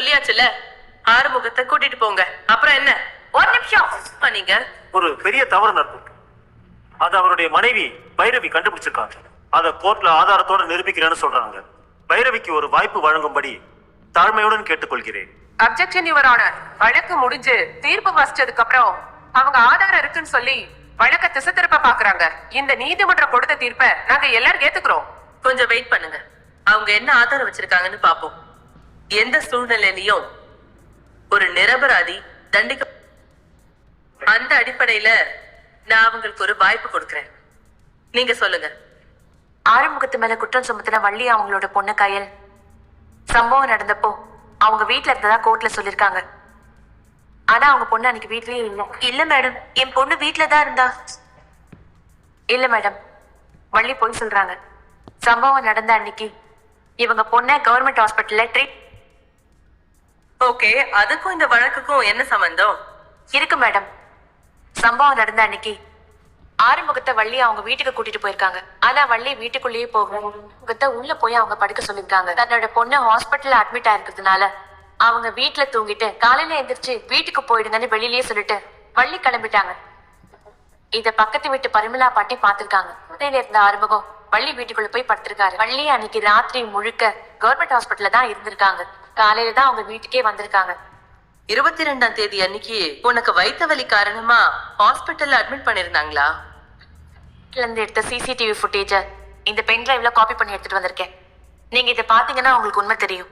சொல்லியாச்சுல? ஆறுமுகத்தை கூட்டிட்டு போங்க. அப்புறம் என்ன? ஒரு நிமிஷம். நீங்க. ஒரு பெரிய தவறு நடந்திருக்கு அது அவருடைய மனைவி பைரவி கண்டுபிடிச்சிருக்காங்க. அத கோர்ட்ல ஆதாரத்தோட நிரூபிக்கிறேன்னு சொல்றாங்க. பைரவிக்கு ஒரு வாய்ப்பு வழங்கும்படி தாழ்மையுடன் கேட்டுக்கொள்கிறேன். அப்செக்ஷன் யுவர் ஆனர் வழக்கு முடிஞ்சு தீர்ப்பு வாசிச்சதுக்கு அப்புறம் அவங்க ஆதாரம் இருக்குன்னு சொல்லி வழக்க திசை திருப்ப பாக்குறாங்க. இந்த நீதிமன்றம் கொடுத்த தீர்ப்பை நாங்க எல்லாரும் ஏத்துக்கிறோம். கொஞ்சம் வெயிட் பண்ணுங்க. அவங்க என்ன ஆதாரம் வச்சிருக்காங்கன்னு பாப்போம். எந்த சூழ்நிலையிலயும் ஒரு நிரபராதி தண்டிக்க அந்த அடிப்படையில நான் அவங்களுக்கு ஒரு வாய்ப்பு கொடுக்கறேன். நீங்க சொல்லுங்க. ஆறுமுகத்து மேல குற்றம் சுமத்தின வள்ளி அவங்களோட பொண்ணு கயல். சம்பவம் நடந்தப்போ அவங்க வீட்ல இருந்ததா கோர்ட்ல சொல்லிருக்காங்க. ஆனா அவங்க பொண்ணு அன்னைக்கு வீட்லயே இல்ல. இல்ல மேடம் என் பொண்ணு வீட்ல தான் இருந்தா. இல்ல மேடம் வள்ளி போய் சொல்றாங்க. சம்பவம் நடந்த அன்னைக்கு இவங்க பொண்ணை கவர்மெண்ட் ஹாஸ்பிட்டல்ல ட்ரீட் ஓகே அதுக்கும் இந்த வழக்குக்கும் என்ன சம்பந்தம்? இருக்கு மேடம். சம்பவம் நடந்த அன்னைக்கு ஆறுமுகத்தை வள்ளி அவங்க வீட்டுக்கு கூட்டிட்டு போயிருக்காங்க. ஆனா வள்ளி வீட்டுக்குள்ளேயே போகும் முகத்தை உள்ள போய் அவங்க படுக்க சொல்லிருக்காங்க தன்னோட பொண்ணு ஹாஸ்பிட்டல்ல அட்மிட் ஆயிருக்கிறதுனால அவங்க வீட்டுல தூங்கிட்டு காலையில எந்திரிச்சு வீட்டுக்கு போயிடுங்கன்னு வெளியிலயே சொல்லிட்டு வள்ளி கிளம்பிட்டாங்க. இத பக்கத்து வீட்டு பரிமலா பாட்டி பாத்திருக்காங்க உதயில இருந்த ஆறுமுகம் வள்ளி வீட்டுக்குள்ள போய் படுத்திருக்காரு. வள்ளி அன்னைக்கு ராத்திரி முழுக்க கவர்மெண்ட் ஹாஸ்பிட்டல்ல தான் இருந்திருக்காங்க. காலையில தான் அவங்க வீட்டுக்கே வந்திருக்காங்க. இருபத்தி ரெண்டாம் தேதி அன்னைக்கு உனக்கு வயித்த வலி காரணமா ஹாஸ்பிட்டல்ல அட்மிட் பண்ணிருந்தாங்களா? இருந்து எடுத்த சிசிடிவி ஃபுட்டேஜ இந்த பென் டிரைவ்ல காப்பி பண்ணி எடுத்துட்டு வந்திருக்கேன். நீங்க இதை பாத்தீங்கன்னா உங்களுக்கு உண்மை தெரியும்.